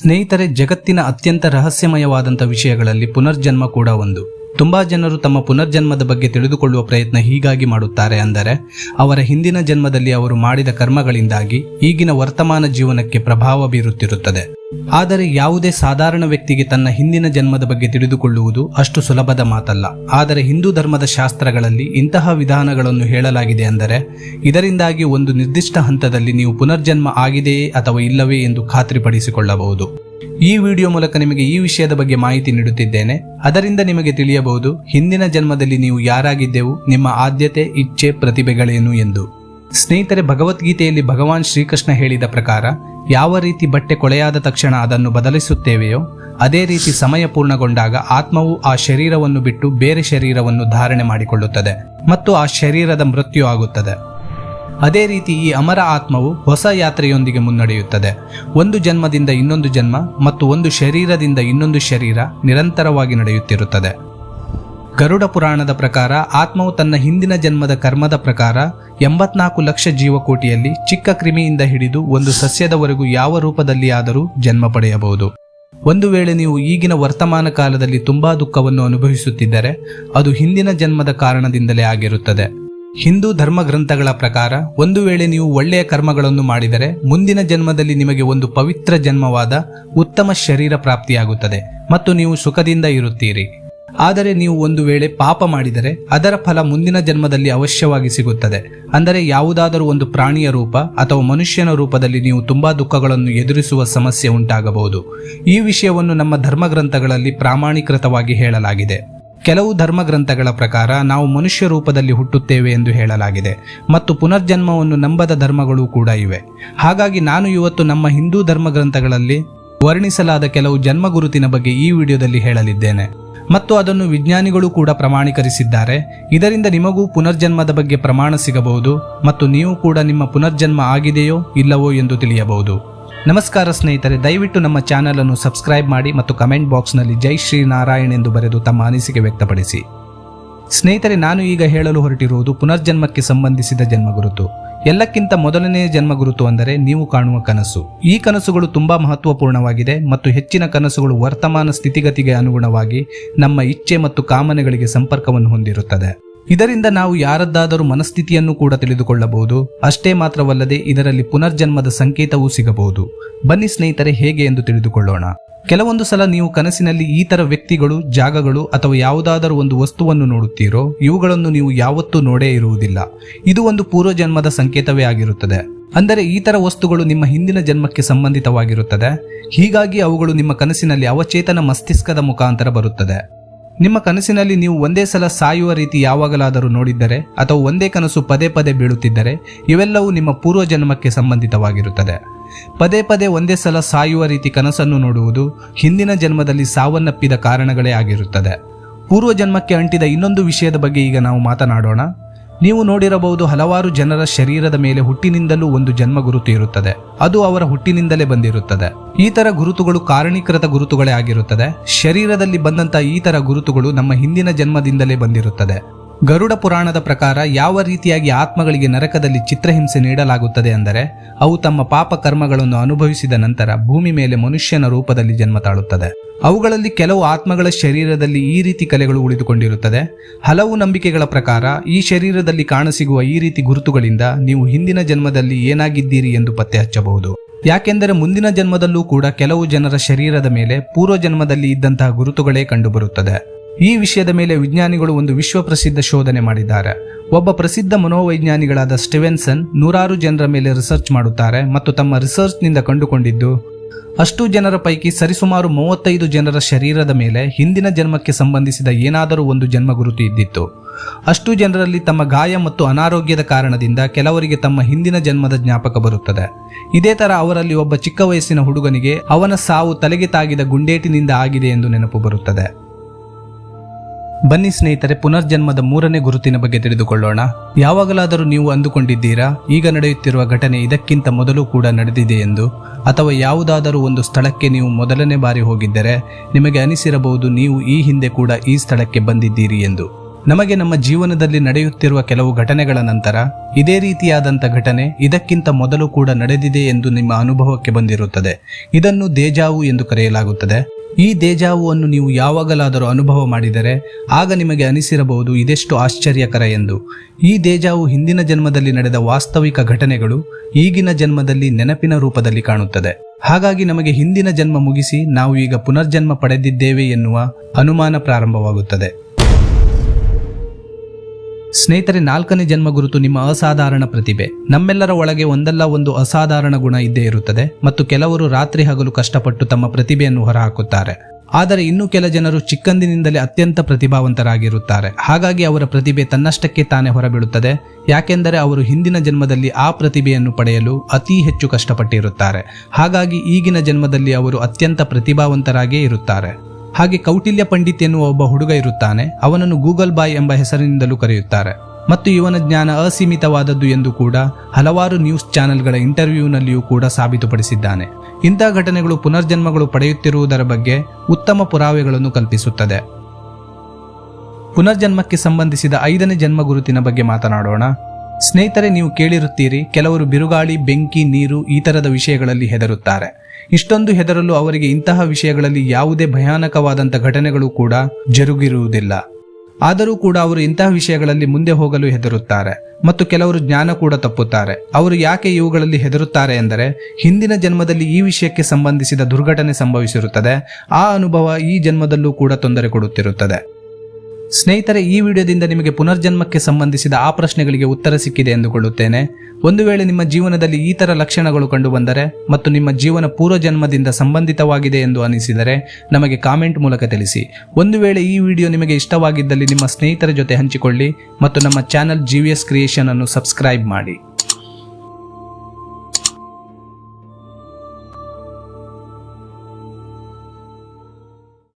ಸ್ನೇಹಿತರೆ ಜಗತ್ತಿನ ಅತ್ಯಂತ ರಹಸ್ಯಮಯವಾದಂಥ ವಿಷಯಗಳಲ್ಲಿ ಪುನರ್ಜನ್ಮ ಕೂಡ ಒಂದು. ತುಂಬಾ ಜನರು ತಮ್ಮ ಪುನರ್ಜನ್ಮದ ಬಗ್ಗೆ ತಿಳಿದುಕೊಳ್ಳುವ ಪ್ರಯತ್ನ ಹೀಗಾಗಿ ಮಾಡುತ್ತಾರೆ ಅಂದರೆ, ಅವರ ಹಿಂದಿನ ಜನ್ಮದಲ್ಲಿ ಅವರು ಮಾಡಿದ ಕರ್ಮಗಳಿಂದಾಗಿ ಈಗಿನ ವರ್ತಮಾನ ಜೀವನಕ್ಕೆ ಪ್ರಭಾವ ಬೀರುತ್ತಿರುತ್ತದೆ. ಆದರೆ ಯಾವುದೇ ಸಾಧಾರಣ ವ್ಯಕ್ತಿಗೆ ತನ್ನ ಹಿಂದಿನ ಜನ್ಮದ ಬಗ್ಗೆ ತಿಳಿದುಕೊಳ್ಳುವುದು ಅಷ್ಟು ಸುಲಭದ ಮಾತಲ್ಲ. ಆದರೆ ಹಿಂದೂ ಧರ್ಮದ ಶಾಸ್ತ್ರಗಳಲ್ಲಿ ಇಂತಹ ವಿಧಾನಗಳನ್ನು ಹೇಳಲಾಗಿದೆ ಅಂದರೆ, ಇದರಿಂದಾಗಿ ಒಂದು ನಿರ್ದಿಷ್ಟ ಹಂತದಲ್ಲಿ ನೀವು ಪುನರ್ಜನ್ಮ ಆಗಿದೆಯೇ ಅಥವಾ ಇಲ್ಲವೇ ಎಂದು ಖಾತ್ರಿಪಡಿಸಿಕೊಳ್ಳಬಹುದು. ಈ ವಿಡಿಯೋ ಮೂಲಕ ನಿಮಗೆ ಈ ವಿಷಯದ ಬಗ್ಗೆ ಮಾಹಿತಿ ನೀಡುತ್ತಿದ್ದೇನೆ. ಅದರಿಂದ ನಿಮಗೆ ತಿಳಿಯಬಹುದು, ಹಿಂದಿನ ಜನ್ಮದಲ್ಲಿ ನೀವು ಯಾರಾಗಿದ್ದೆವು, ನಿಮ್ಮ ಆದ್ಯತೆ, ಇಚ್ಛೆ, ಪ್ರತಿಭೆಗಳೇನು ಎಂದು. ಸ್ನೇಹಿತರೆ, ಭಗವದ್ಗೀತೆಯಲ್ಲಿ ಭಗವಾನ್ ಶ್ರೀಕೃಷ್ಣ ಹೇಳಿದ ಪ್ರಕಾರ, ಯಾವ ರೀತಿ ಬಟ್ಟೆ ಕೊಳೆಯಾದ ತಕ್ಷಣ ಅದನ್ನು ಬದಲಿಸುತ್ತೇವೆಯೋ, ಅದೇ ರೀತಿ ಸಮಯ ಪೂರ್ಣಗೊಂಡಾಗ ಆತ್ಮವು ಆ ಶರೀರವನ್ನು ಬಿಟ್ಟು ಬೇರೆ ಶರೀರವನ್ನು ಧಾರಣೆ ಮಾಡಿಕೊಳ್ಳುತ್ತದೆ ಮತ್ತು ಆ ಶರೀರದ ಮೃತ್ಯು ಆಗುತ್ತದೆ. ಅದೇ ರೀತಿ ಈ ಅಮರ ಆತ್ಮವು ಹೊಸ ಯಾತ್ರೆಯೊಂದಿಗೆ ಮುನ್ನಡೆಯುತ್ತದೆ. ಒಂದು ಜನ್ಮದಿಂದ ಇನ್ನೊಂದು ಜನ್ಮ ಮತ್ತು ಒಂದು ಶರೀರದಿಂದ ಇನ್ನೊಂದು ಶರೀರ ನಿರಂತರವಾಗಿ ನಡೆಯುತ್ತಿರುತ್ತದೆ. ಗರುಡ ಪುರಾಣದ ಪ್ರಕಾರ ಆತ್ಮವು ತನ್ನ ಹಿಂದಿನ ಜನ್ಮದ ಕರ್ಮದ ಪ್ರಕಾರ ಎಂಬತ್ನಾಲ್ಕು ಲಕ್ಷ ಜೀವಕೋಟಿಯಲ್ಲಿ ಚಿಕ್ಕ ಕ್ರಿಮಿಯಿಂದ ಹಿಡಿದು ಒಂದು ಸಸ್ಯದವರೆಗೂ ಯಾವ ರೂಪದಲ್ಲಿ ಆದರೂ ಜನ್ಮ ಪಡೆಯಬಹುದು. ಒಂದು ವೇಳೆ ನೀವು ಈಗಿನ ವರ್ತಮಾನ ಕಾಲದಲ್ಲಿ ತುಂಬಾ ದುಃಖವನ್ನು ಅನುಭವಿಸುತ್ತಿದ್ದರೆ ಅದು ಹಿಂದಿನ ಜನ್ಮದ ಕಾರಣದಿಂದಲೇ ಆಗಿರುತ್ತದೆ. ಹಿಂದೂ ಧರ್ಮ ಗ್ರಂಥಗಳ ಪ್ರಕಾರ, ಒಂದು ವೇಳೆ ನೀವು ಒಳ್ಳೆಯ ಕರ್ಮಗಳನ್ನು ಮಾಡಿದರೆ, ಮುಂದಿನ ಜನ್ಮದಲ್ಲಿ ನಿಮಗೆ ಒಂದು ಪವಿತ್ರ ಜನ್ಮವಾದ ಉತ್ತಮ ಶರೀರ ಪ್ರಾಪ್ತಿಯಾಗುತ್ತದೆ ಮತ್ತು ನೀವು ಸುಖದಿಂದ ಇರುತ್ತೀರಿ. ಆದರೆ ನೀವು ಒಂದು ವೇಳೆ ಪಾಪ ಮಾಡಿದರೆ, ಅದರ ಫಲ ಮುಂದಿನ ಜನ್ಮದಲ್ಲಿ ಅವಶ್ಯವಾಗಿ ಸಿಗುತ್ತದೆ. ಅಂದರೆ ಯಾವುದಾದರೂ ಒಂದು ಪ್ರಾಣಿಯ ರೂಪ ಅಥವಾ ಮನುಷ್ಯನ ರೂಪದಲ್ಲಿ ನೀವು ತುಂಬಾ ದುಃಖಗಳನ್ನು ಎದುರಿಸುವ ಸಮಸ್ಯೆ ಉಂಟಾಗಬಹುದು. ಈ ವಿಷಯವನ್ನು ನಮ್ಮ ಧರ್ಮಗ್ರಂಥಗಳಲ್ಲಿ ಪ್ರಾಮಾಣೀಕೃತವಾಗಿ ಹೇಳಲಾಗಿದೆ. ಕೆಲವು ಧರ್ಮಗ್ರಂಥಗಳ ಪ್ರಕಾರ ನಾವು ಮನುಷ್ಯ ರೂಪದಲ್ಲಿ ಹುಟ್ಟುತ್ತೇವೆ ಎಂದು ಹೇಳಲಾಗಿದೆ ಮತ್ತು ಪುನರ್ಜನ್ಮವನ್ನು ನಂಬದ ಧರ್ಮಗಳು ಕೂಡ ಇವೆ. ಹಾಗಾಗಿ ನಾನು ಇವತ್ತು ನಮ್ಮ ಹಿಂದೂ ಧರ್ಮಗ್ರಂಥಗಳಲ್ಲಿ ವರ್ಣಿಸಲಾದ ಕೆಲವು ಜನ್ಮ ಗುರುತಿನ ಬಗ್ಗೆ ಈ ವಿಡಿಯೋದಲ್ಲಿ ಹೇಳಲಿದ್ದೇನೆ. ಮತ್ತು ಅದನ್ನು ವಿಜ್ಞಾನಿಗಳು ಕೂಡ ಪ್ರಮಾಣೀಕರಿಸಿದ್ದಾರೆ. ಇದರಿಂದ ನಿಮಗೂ ಪುನರ್ಜನ್ಮದ ಬಗ್ಗೆ ಪ್ರಮಾಣ ಸಿಗಬಹುದು ಮತ್ತು ನೀವು ಕೂಡ ನಿಮ್ಮ ಪುನರ್ಜನ್ಮ ಆಗಿದೆಯೋ ಇಲ್ಲವೋ ಎಂದು ತಿಳಿಯಬಹುದು. ನಮಸ್ಕಾರ ಸ್ನೇಹಿತರೆ, ದಯವಿಟ್ಟು ನಮ್ಮ ಚಾನೆಲ್ ಅನ್ನು ಸಬ್ಸ್ಕ್ರೈಬ್ ಮಾಡಿ ಮತ್ತು ಕಮೆಂಟ್ ಬಾಕ್ಸ್ನಲ್ಲಿ ಜೈ ಶ್ರೀ ನಾರಾಯಣ್ ಎಂದು ಬರೆದು ತಮ್ಮ ಅನಿಸಿಕೆ ವ್ಯಕ್ತಪಡಿಸಿ. ಸ್ನೇಹಿತರೆ, ನಾನು ಈಗ ಹೇಳಲು ಹೊರಟಿರುವುದು ಪುನರ್ಜನ್ಮಕ್ಕೆ ಸಂಬಂಧಿಸಿದ ಜನ್ಮಗುರುತು. ಎಲ್ಲಕ್ಕಿಂತ ಮೊದಲನೆಯ ಜನ್ಮಗುರುತು ಅಂದರೆ ನೀವು ಕಾಣುವ ಕನಸು. ಈ ಕನಸುಗಳು ತುಂಬಾ ಮಹತ್ವಪೂರ್ಣವಾಗಿದೆ ಮತ್ತು ಹೆಚ್ಚಿನ ಕನಸುಗಳು ವರ್ತಮಾನ ಸ್ಥಿತಿಗತಿಗೆ ಅನುಗುಣವಾಗಿ ನಮ್ಮ ಇಚ್ಛೆ ಮತ್ತು ಕಾಮನೆಗಳಿಗೆ ಸಂಪರ್ಕವನ್ನು ಹೊಂದಿರುತ್ತದೆ. ಇದರಿಂದ ನಾವು ಯಾರದ್ದಾದರೂ ಮನಸ್ಥಿತಿಯನ್ನು ಕೂಡ ತಿಳಿದುಕೊಳ್ಳಬಹುದು. ಅಷ್ಟೇ ಮಾತ್ರವಲ್ಲದೆ ಇದರಲ್ಲಿ ಪುನರ್ಜನ್ಮದ ಸಂಕೇತವೂ ಸಿಗಬಹುದು. ಬನ್ನಿ ಸ್ನೇಹಿತರೆ, ಹೇಗೆ ಎಂದು ತಿಳಿದುಕೊಳ್ಳೋಣ. ಕೆಲವೊಂದು ಸಲ ನೀವು ಕನಸಿನಲ್ಲಿ ಈ ತರ ವ್ಯಕ್ತಿಗಳು, ಜಾಗಗಳು ಅಥವಾ ಯಾವುದಾದರೂ ಒಂದು ವಸ್ತುವನ್ನು ನೋಡುತ್ತೀರೋ, ಇವುಗಳನ್ನು ನೀವು ಯಾವತ್ತೂ ನೋಡೇ ಇರುವುದಿಲ್ಲ. ಇದು ಒಂದು ಪೂರ್ವಜನ್ಮದ ಸಂಕೇತವೇ ಆಗಿರುತ್ತದೆ. ಅಂದರೆ ಈ ತರ ವಸ್ತುಗಳು ನಿಮ್ಮ ಹಿಂದಿನ ಜನ್ಮಕ್ಕೆ ಸಂಬಂಧಿತವಾಗಿರುತ್ತದೆ. ಹೀಗಾಗಿ ಅವುಗಳು ನಿಮ್ಮ ಕನಸಿನಲ್ಲಿ ಅವಚೇತನ ಮಸ್ತಿಷ್ಕದ ಮುಖಾಂತರ ಬರುತ್ತದೆ. ನಿಮ್ಮ ಕನಸಿನಲ್ಲಿ ನೀವು ಒಂದೇ ಸಲ ಸಾಯುವ ರೀತಿ ಯಾವಾಗಲಾದರೂ ನೋಡಿದ್ದರೆ ಅಥವಾ ಒಂದೇ ಕನಸು ಪದೇ ಪದೇ ಬೀಳುತ್ತಿದ್ದರೆ ಇವೆಲ್ಲವೂ ನಿಮ್ಮ ಪೂರ್ವ ಜನ್ಮಕ್ಕೆ ಸಂಬಂಧಿತವಾಗಿರುತ್ತದೆ. ಪದೇ ಪದೇ ಒಂದೇ ಸಲ ಸಾಯುವ ರೀತಿ ಕನಸನ್ನು ನೋಡುವುದು ಹಿಂದಿನ ಜನ್ಮದಲ್ಲಿ ಸಾವನ್ನಪ್ಪಿದ ಕಾರಣಗಳೇ ಆಗಿರುತ್ತದೆ. ಪೂರ್ವ ಜನ್ಮಕ್ಕೆ ಅಂಟಿದ ಇನ್ನೊಂದು ವಿಷಯದ ಬಗ್ಗೆ ಈಗ ನಾವು ಮಾತನಾಡೋಣ. ನೀವು ನೋಡಿರಬಹುದು ಹಲವಾರು ಜನರ ಶರೀರದ ಮೇಲೆ ಹುಟ್ಟಿನಿಂದಲೂ ಒಂದು ಜನ್ಮ ಗುರುತು ಇರುತ್ತದೆ ಅದು ಅವರ ಹುಟ್ಟಿನಿಂದಲೇ ಬಂದಿರುತ್ತದೆ. ಈ ತರ ಗುರುತುಗಳು ಕಾರಣೀಕೃತ ಗುರುತುಗಳೇ ಆಗಿರುತ್ತದೆ. ಶರೀರದಲ್ಲಿ ಬಂದಂತ ಈ ತರ ಗುರುತುಗಳು ನಮ್ಮ ಹಿಂದಿನ ಜನ್ಮದಿಂದಲೇ ಬಂದಿರುತ್ತದೆ. ಗರುಡ ಪುರಾಣದ ಪ್ರಕಾರ ಯಾವ ರೀತಿಯಾಗಿ ಆತ್ಮಗಳಿಗೆ ನರಕದಲ್ಲಿ ಚಿತ್ರಹಿಂಸೆ ನೀಡಲಾಗುತ್ತದೆ ಅಂದರೆ, ಅವು ತಮ್ಮ ಪಾಪ ಕರ್ಮಗಳನ್ನು ಅನುಭವಿಸಿದ ನಂತರ ಭೂಮಿ ಮೇಲೆ ಮನುಷ್ಯನ ರೂಪದಲ್ಲಿ ಜನ್ಮ ತಾಳುತ್ತದೆ. ಅವುಗಳಲ್ಲಿ ಕೆಲವು ಆತ್ಮಗಳ ಶರೀರದಲ್ಲಿ ಈ ರೀತಿ ಕಲೆಗಳು ಉಳಿದುಕೊಂಡಿರುತ್ತದೆ. ಹಲವು ನಂಬಿಕೆಗಳ ಪ್ರಕಾರ ಈ ಶರೀರದಲ್ಲಿ ಕಾಣಸಿಗುವ ಈ ರೀತಿ ಗುರುತುಗಳಿಂದ ನೀವು ಹಿಂದಿನ ಜನ್ಮದಲ್ಲಿ ಏನಾಗಿದ್ದೀರಿ ಎಂದು ಪತ್ತೆ ಹಚ್ಚಬಹುದು. ಯಾಕೆಂದರೆ ಮುಂದಿನ ಜನ್ಮದಲ್ಲೂ ಕೂಡ ಕೆಲವು ಜನರ ಶರೀರದ ಮೇಲೆ ಪೂರ್ವ ಜನ್ಮದಲ್ಲಿ ಇದ್ದಂತಹ ಗುರುತುಗಳೇ ಕಂಡುಬರುತ್ತದೆ. ಈ ವಿಷಯದ ಮೇಲೆ ವಿಜ್ಞಾನಿಗಳು ಒಂದು ವಿಶ್ವಪ್ರಸಿದ್ಧ ಶೋಧನೆ ಮಾಡಿದ್ದಾರೆ. ಒಬ್ಬ ಪ್ರಸಿದ್ಧ ಮನೋವೈಜ್ಞಾನಿಗಳಾದ ಸ್ಟಿವೆನ್ಸನ್ ನೂರಾರು ಜನರ ಮೇಲೆ ರಿಸರ್ಚ್ ಮಾಡುತ್ತಾರೆ ಮತ್ತು ತಮ್ಮ ರಿಸರ್ಚ್ನಿಂದ ಕಂಡುಕೊಂಡಿದ್ದು, ಅಷ್ಟು ಜನರ ಪೈಕಿ ಸರಿಸುಮಾರು ಮೂವತ್ತೈದು ಜನರ ಶರೀರದ ಮೇಲೆ ಹಿಂದಿನ ಜನ್ಮಕ್ಕೆ ಸಂಬಂಧಿಸಿದ ಏನಾದರೂ ಒಂದು ಜನ್ಮ ಗುರುತು ಇದ್ದಿತ್ತು. ಅಷ್ಟು ಜನರಲ್ಲಿ ತಮ್ಮ ಗಾಯ ಮತ್ತು ಅನಾರೋಗ್ಯದ ಕಾರಣದಿಂದ ಕೆಲವರಿಗೆ ತಮ್ಮ ಹಿಂದಿನ ಜನ್ಮದ ಜ್ಞಾಪಕ ಬರುತ್ತದೆ. ಇದೇ ತರ ಅವರಲ್ಲಿ ಒಬ್ಬ ಚಿಕ್ಕ ವಯಸ್ಸಿನ ಹುಡುಗನಿಗೆ ಅವನ ಸಾವು ತಲೆಗೆ ತಾಗಿದ ಗುಂಡೇಟಿನಿಂದ ಆಗಿದೆ ಎಂದು ನೆನಪು ಬರುತ್ತದೆ. ಬನ್ನಿ ಸ್ನೇಹಿತರೆ, ಪುನರ್ಜನ್ಮದ ಮೂರನೇ ಗುರುತಿನ ಬಗ್ಗೆ ತಿಳಿದುಕೊಳ್ಳೋಣ. ಯಾವಾಗಲಾದರೂ ನೀವು ಅಂದುಕೊಂಡಿದ್ದೀರಾ? ಈಗ ನಡೆಯುತ್ತಿರುವ ಘಟನೆ ಇದಕ್ಕಿಂತ ಮೊದಲು ಕೂಡ ನಡೆದಿದೆ ಎಂದು. ಅಥವಾ ಯಾವುದಾದರೂ ಒಂದು ಸ್ಥಳಕ್ಕೆ ನೀವು ಮೊದಲನೇ ಬಾರಿ ಹೋಗಿದ್ದರೆ, ನಿಮಗೆ ಅನಿಸಿರಬಹುದು ನೀವು ಈ ಹಿಂದೆ ಕೂಡ ಈ ಸ್ಥಳಕ್ಕೆ ಬಂದಿದ್ದೀರಿ ಎಂದು. ನಮಗೆ ನಮ್ಮ ಜೀವನದಲ್ಲಿ ನಡೆಯುತ್ತಿರುವ ಕೆಲವು ಘಟನೆಗಳ ನಂತರ, ಇದೇ ರೀತಿಯಾದಂಥ ಘಟನೆ ಇದಕ್ಕಿಂತ ಮೊದಲು ಕೂಡ ನಡೆದಿದೆ ಎಂದು ನಿಮ್ಮ ಅನುಭವಕ್ಕೆ ಬಂದಿರುತ್ತದೆ. ಇದನ್ನು ದೇಜಾವು ಎಂದು ಕರೆಯಲಾಗುತ್ತದೆ. ಈ ದೇಜಾವುವನ್ನು ನೀವು ಯಾವಾಗಲಾದರೂ ಅನುಭವ ಮಾಡಿದರೆ ಆಗ ನಿಮಗೆ ಅನಿಸಿರಬಹುದು ಇದೆಷ್ಟು ಆಶ್ಚರ್ಯಕರ ಎಂದು. ಈ ದೇಜಾವು ಹಿಂದಿನ ಜನ್ಮದಲ್ಲಿ ನಡೆದ ವಾಸ್ತವಿಕ ಘಟನೆಗಳು ಈಗಿನ ಜನ್ಮದಲ್ಲಿ ನೆನಪಿನ ರೂಪದಲ್ಲಿ ಕಾಣುತ್ತದೆ. ಹಾಗಾಗಿ ನಮಗೆ ಹಿಂದಿನ ಜನ್ಮ ಮುಗಿಸಿ ನಾವು ಈಗ ಪುನರ್ಜನ್ಮ ಪಡೆದಿದ್ದೇವೆ ಎನ್ನುವ ಅನುಮಾನ ಪ್ರಾರಂಭವಾಗುತ್ತದೆ. ಸ್ನೇಹಿತರೆ, ನಾಲ್ಕನೇ ಜನ್ಮ ಗುರುತು ನಿಮ್ಮ ಅಸಾಧಾರಣ ಪ್ರತಿಭೆ. ನಮ್ಮೆಲ್ಲರ ಒಳಗೆ ಒಂದಲ್ಲ ಒಂದು ಅಸಾಧಾರಣ ಗುಣ ಇದ್ದೇ ಇರುತ್ತದೆ ಮತ್ತು ಕೆಲವರು ರಾತ್ರಿ ಹಗಲು ಕಷ್ಟಪಟ್ಟು ತಮ್ಮ ಪ್ರತಿಭೆಯನ್ನು ಹೊರಹಾಕುತ್ತಾರೆ. ಆದರೆ ಇನ್ನು ಕೆಲ ಜನರು ಚಿಕ್ಕಂದಿನಿಂದಲೇ ಅತ್ಯಂತ ಪ್ರತಿಭಾವಂತರಾಗಿರುತ್ತಾರೆ. ಹಾಗಾಗಿ ಅವರ ಪ್ರತಿಭೆ ತನ್ನಷ್ಟಕ್ಕೆ ತಾನೇ ಹೊರಬೀಳುತ್ತದೆ. ಯಾಕೆಂದರೆ ಅವರು ಹಿಂದಿನ ಜನ್ಮದಲ್ಲಿ ಆ ಪ್ರತಿಭೆಯನ್ನು ಪಡೆಯಲು ಅತಿ ಹೆಚ್ಚು ಕಷ್ಟಪಟ್ಟಿರುತ್ತಾರೆ. ಹಾಗಾಗಿ ಈಗಿನ ಜನ್ಮದಲ್ಲಿ ಅವರು ಅತ್ಯಂತ ಪ್ರತಿಭಾವಂತರಾಗೇ ಇರುತ್ತಾರೆ. ಹಾಗೆ ಕೌಟಿಲ್ಯ ಪಂಡಿತ್ ಎನ್ನುವ ಒಬ್ಬ ಹುಡುಗ ಇರುತ್ತಾನೆ. ಅವನನ್ನು ಗೂಗಲ್ ಬಾಯ್ ಎಂಬ ಹೆಸರಿನಿಂದಲೂ ಕರೆಯುತ್ತಾರೆ. ಮತ್ತು ಇವನ ಜ್ಞಾನ ಅಸೀಮಿತವಾದದ್ದು ಎಂದು ಕೂಡ ಹಲವಾರು ನ್ಯೂಸ್ ಚಾನೆಲ್ಗಳ ಇಂಟರ್ವ್ಯೂನಲ್ಲಿಯೂ ಕೂಡ ಸಾಬೀತುಪಡಿಸಿದ್ದಾನೆ. ಇಂಥ ಘಟನೆಗಳು ಪುನರ್ಜನ್ಮಗಳು ಪಡೆಯುತ್ತಿರುವುದರ ಬಗ್ಗೆ ಉತ್ತಮ ಪುರಾವೆಗಳನ್ನು ಕಲ್ಪಿಸುತ್ತದೆ. ಪುನರ್ಜನ್ಮಕ್ಕೆ ಸಂಬಂಧಿಸಿದ ಐದನೇ ಜನ್ಮ ಗುರುತಿನ ಬಗ್ಗೆ ಮಾತನಾಡೋಣ. ಸ್ನೇಹಿತರೆ, ನೀವು ಕೇಳಿರುತ್ತೀರಿ, ಕೆಲವರು ಬಿರುಗಾಳಿ, ಬೆಂಕಿ, ನೀರು ಈ ತರದ ವಿಷಯಗಳಲ್ಲಿ ಹೆದರುತ್ತಾರೆ. ಇಷ್ಟೊಂದು ಹೆದರಲು ಅವರಿಗೆ ಇಂತಹ ವಿಷಯಗಳಲ್ಲಿ ಯಾವುದೇ ಭಯಾನಕವಾದಂಥ ಘಟನೆಗಳು ಕೂಡ ಜರುಗಿರುವುದಿಲ್ಲ. ಆದರೂ ಕೂಡ ಅವರು ಇಂತಹ ವಿಷಯಗಳಲ್ಲಿ ಮುಂದೆ ಹೋಗಲು ಹೆದರುತ್ತಾರೆ ಮತ್ತು ಕೆಲವರು ಜ್ಞಾನ ಕೂಡ ತಪ್ಪುತ್ತಾರೆ. ಅವರು ಯಾಕೆ ಇವುಗಳಲ್ಲಿ ಹೆದರುತ್ತಾರೆ ಎಂದರೆ, ಹಿಂದಿನ ಜನ್ಮದಲ್ಲಿ ಈ ವಿಷಯಕ್ಕೆ ಸಂಬಂಧಿಸಿದ ದುರ್ಘಟನೆ ಸಂಭವಿಸಿರುತ್ತದೆ. ಆ ಅನುಭವ ಈ ಜನ್ಮದಲ್ಲೂ ಕೂಡ ತೊಂದರೆ ಕೊಡುತ್ತಿರುತ್ತದೆ. ಸ್ನೇಹಿತರೆ, ಈ ವಿಡಿಯೋದಿಂದ ನಿಮಗೆ ಪುನರ್ಜನ್ಮಕ್ಕೆ ಸಂಬಂಧಿಸಿದ ಆ ಪ್ರಶ್ನೆಗಳಿಗೆ ಉತ್ತರ ಸಿಕ್ಕಿದೆ ಎಂದುಕೊಳ್ಳುತ್ತೇನೆ. ಒಂದು ವೇಳೆ ನಿಮ್ಮ ಜೀವನದಲ್ಲಿ ಈ ತರ ಲಕ್ಷಣಗಳು ಕಂಡುಬಂದರೆ ಮತ್ತು ನಿಮ್ಮ ಜೀವನ ಪೂರ್ವಜನ್ಮದಿಂದ ಸಂಬಂಧಿತವಾಗಿದೆ ಎಂದು ಅನಿಸಿದರೆ ನಮಗೆ ಕಾಮೆಂಟ್ ಮೂಲಕ ತಿಳಿಸಿ. ಒಂದು ವೇಳೆ ಈ ವಿಡಿಯೋ ನಿಮಗೆ ಇಷ್ಟವಾಗಿದ್ದಲ್ಲಿ ನಿಮ್ಮ ಸ್ನೇಹಿತರ ಜೊತೆ ಹಂಚಿಕೊಳ್ಳಿ ಮತ್ತು ನಮ್ಮ ಚಾನಲ್ ಜಿ ವಿ ಕ್ರಿಯೇಷನ್ ಅನ್ನು ಸಬ್ಸ್ಕ್ರೈಬ್ ಮಾಡಿ.